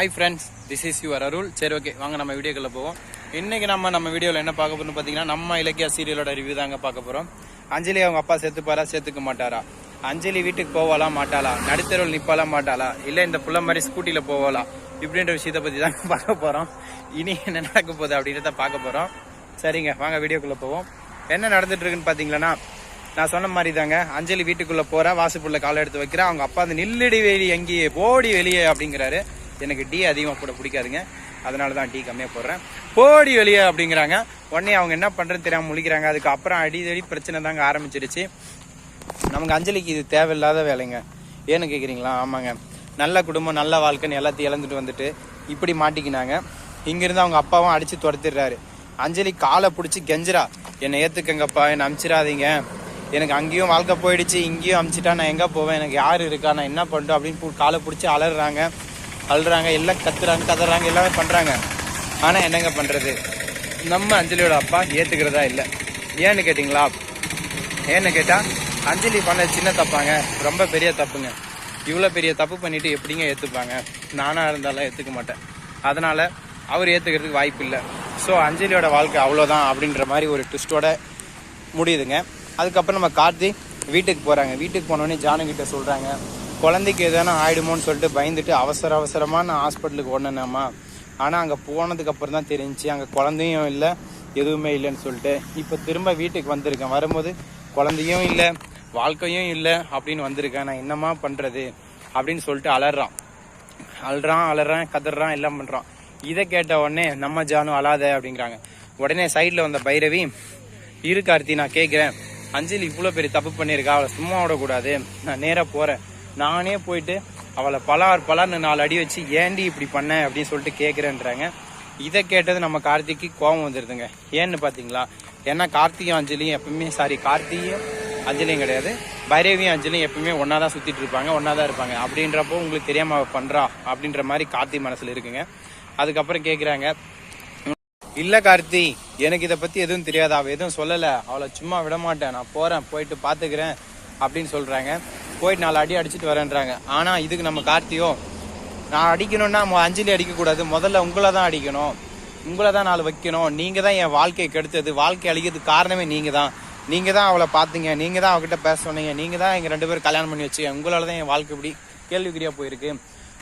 Hi friends this is your Arul சரி okay வாங்க நம்ம வீடியோக்குள்ள போவோம். இன்னைக்கு நம்ம நம்ம வீடியோவில் என்ன பார்க்க போகிறோம்னு பார்த்தீங்கன்னா நம்ம இலக்கிய சீரியலோட ரிவ்யூ தாங்க பார்க்க போகிறோம் அஞ்சலி அவங்க அப்பா சேர்த்துப்பாரா சேர்த்துக்க மாட்டாரா? அஞ்சலி வீட்டுக்கு போவாளா மாட்டாளா? நடுத்தருவில் நிப்பாளா மாட்டாளா? இல்லை இந்த புள்ள மாதிரி ஸ்கூட்டியில் போவாளா? இப்படின்ற விஷயத்தை பற்றி தாங்க பார்க்க போகிறோம் இனி என்ன நடக்க போகுது அப்படின்றத பார்க்க போகிறோம் சரிங்க வாங்க வீடியோக்குள்ளே போவோம். என்ன நடந்துட்டுருக்குன்னு இருக்குன்னு நான் சொன்ன மாதிரி தாங்க. அஞ்சலி வீட்டுக்குள்ளே போகிறேன் வாசுப்புள்ள காலை எடுத்து வைக்கிறா. அவங்க அப்பா அந்த நில்லடி வெளியே எங்கேயே போடி வெளியே அப்படிங்கிறாரு. எனக்கு டீ அதிகமாக போட பிடிக்காதுங்க. அதனால தான் டீ கம்மியாக போடுறேன். போடி வெளியே அப்படிங்கிறாங்க. உடனே அவங்க என்ன பண்ணுறது தெரியாமல் முழிக்கிறாங்க. அதுக்கப்புறம் அடிதடி பிரச்சனை தாங்க ஆரம்பிச்சிருச்சு. நமக்கு அஞ்சலிக்கு இது தேவையில்லாத வேலைங்க. ஏன்னு கேட்குறீங்களா ஆமாங்க. நல்ல குடும்பம் நல்ல வாழ்க்கைன்னு எல்லாத்தையும் இழந்துட்டு வந்துட்டு இப்படி மாட்டிக்கினாங்க. இங்கேருந்து அவங்க அப்பாவும் அடித்து துரத்திடுறாரு. அஞ்சலி காலை பிடிச்சி கெஞ்சிரா என்னை ஏற்றுக்கங்கப்பா என்னை அமிச்சிடாதீங்க. எனக்கு அங்கேயும் வாழ்க்கை போயிடுச்சு இங்கேயும் அமிச்சிட்டா நான் எங்கே போவேன்? எனக்கு யார் இருக்கா? நான் என்ன பண்ணுறோம் அப்படின்னு காலை பிடிச்சி அலறாங்க அழுறாங்க எல்லாம் கத்துறாங்க கதறாங்க எல்லாமே பண்ணுறாங்க ஆனால் என்னங்க பண்ணுறது நம்ம அஞ்சலியோட அப்பா ஏற்றுக்கிறதா இல்லை. ஏன்னு கேட்டிங்களா? ஏன்னு கேட்டால் அஞ்சலி பண்ண சின்ன தப்பாங்க. ரொம்ப பெரிய தப்புங்க. இவ்வளோ பெரிய தப்பு பண்ணிட்டு எப்படிங்க ஏற்றுப்பாங்க நானாக இருந்தாலும் ஏற்றுக்க மாட்டேன். அதனால் அவர் ஏற்றுக்கிறதுக்கு வாய்ப்பு இல்லை. ஸோ அஞ்சலியோட வாழ்க்கை அவ்வளோதான் அப்படின்ற மாதிரி ஒரு ட்விஸ்டோட முடியுதுங்க. அதுக்கப்புறம் நம்ம கார்த்தி வீட்டுக்கு போகிறாங்க வீட்டுக்கு போனோடனே ஜானகிட்ட சொல்கிறாங்க குழந்தைக்கு எதனா ஆயிடுமோன்னு சொல்லிட்டு பயந்துட்டு அவசர அவசரமாக நான் ஹாஸ்பிட்டலுக்கு ஓடனேம்மா ஆனால் அங்கே போனதுக்கு அப்புறம் தான் தெரிஞ்சுச்சு. அங்கே குழந்தையும் இல்லை எதுவுமே இல்லைன்னு சொல்லிட்டு. இப்போ திரும்ப வீட்டுக்கு வந்திருக்கேன். வரும்போது குழந்தையும் இல்லை வாழ்க்கையும் இல்லை அப்படின்னு வந்திருக்கேன். நான் என்னம்மா பண்ணுறது அப்படின்னு சொல்லிட்டு அலறான். அழுறான் அலறான் கதறான் எல்லாம் பண்ணுறான் இதை கேட்ட உடனே நம்ம ஜானும் அழாத அப்படிங்கிறாங்க. உடனே சைடில் வந்த பைரவி இரு கார்த்தி நான் கேட்குறேன் அஞ்சலி இவ்வளோ பெரிய தப்பு பண்ணியிருக்கா அவளை சும்மா விடக்கூடாது. நான் நேராக போகிறேன் நானே போயிட்டு அவளை பலார் பலார்னு நாலு அடி வச்சு ஏண்டி இப்படி பண்ண? அப்படின்னு சொல்லிட்டு கேட்குறேன்றாங்க இதை கேட்டது நம்ம கார்த்திக்கு கோபம் வந்துடுதுங்க ஏன்னு பார்த்தீங்களா ஏன்னா கார்த்தியும் அஞ்சலியும் எப்பவுமே சாரி கார்த்தியும் அஞ்சலியும் கிடையாது. பைரவியும் அஞ்சலியும் எப்பவுமே ஒன்றா தான் சுற்றிட்டு இருப்பாங்க ஒன்றா தான் இருப்பாங்க. அப்படின்றப்போ உங்களுக்கு தெரியாம அவள் பண்ணுறா அப்படின்ற மாதிரி கார்த்தி மனசில் இருக்குங்க. அதுக்கப்புறம் கேட்குறாங்க இல்லை கார்த்தி எனக்கு இதை பற்றி எதுவும் தெரியாது. அவள் எதுவும் சொல்லலை. அவளை சும்மா விட மாட்டேன் நான் போகிறேன் போயிட்டு பார்த்துக்கிறேன் அப்படின்னு சொல்கிறாங்க போயிட்டு நாலு அடி அடிச்சுட்டு வரேன்றாங்க. ஆனால் இதுக்கு நம்ம கார்த்தியோ நான் அடிக்கணும்னா மொ- அஞ்சலி அடிக்கக்கூடாது. முதல்ல உங்களை தான் அடிக்கணும். உங்களை தான் நாலு வைக்கணும். நீங்கள் தான் என் வாழ்க்கையை கெடுத்தது. வாழ்க்கை அழிக்கிறதுக்கு காரணமே நீங்கள் தான். நீங்கள் தான் அவளை பார்த்தீங்க நீங்கள் தான் அவகிட்ட பேச சொன்னீங்க. நீங்கள் தான் எங்கள் ரெண்டு பேரும் கல்யாணம் பண்ணி வச்சு உங்களால் தான் என் வாழ்க்கை இப்படி கேள்விக்குறியாக போயிருக்கு.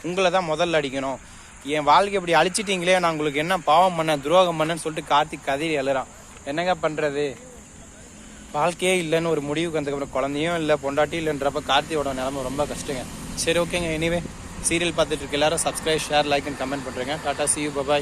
உங்களை தான் முதல்ல அடிக்கணும். என் வாழ்க்கை இப்படி அழிச்சிட்டீங்களே நான் உங்களுக்கு என்ன பாவம் பண்ணேன் துரோகம் பண்ணேன்னு சொல்லிட்டு கார்த்திக் கதறி எழுறான் என்னங்க பண்ணுறது வாழ்க்கையே இல்லைன்னு ஒரு முடிவுக்கு வந்ததுக்கப்புறம் குழந்தையும் இல்லை பொண்டாட்டி இல்லைன்றப்ப கார்த்தியோட நிலமை ரொம்ப கஷ்டங்க. சரி ஓகேங்க. எனிவே சீரியல் பார்த்துட்டு இருக்க எல்லாரும் subscribe share like and comment பண்ணுறேங்க tata see you bye bye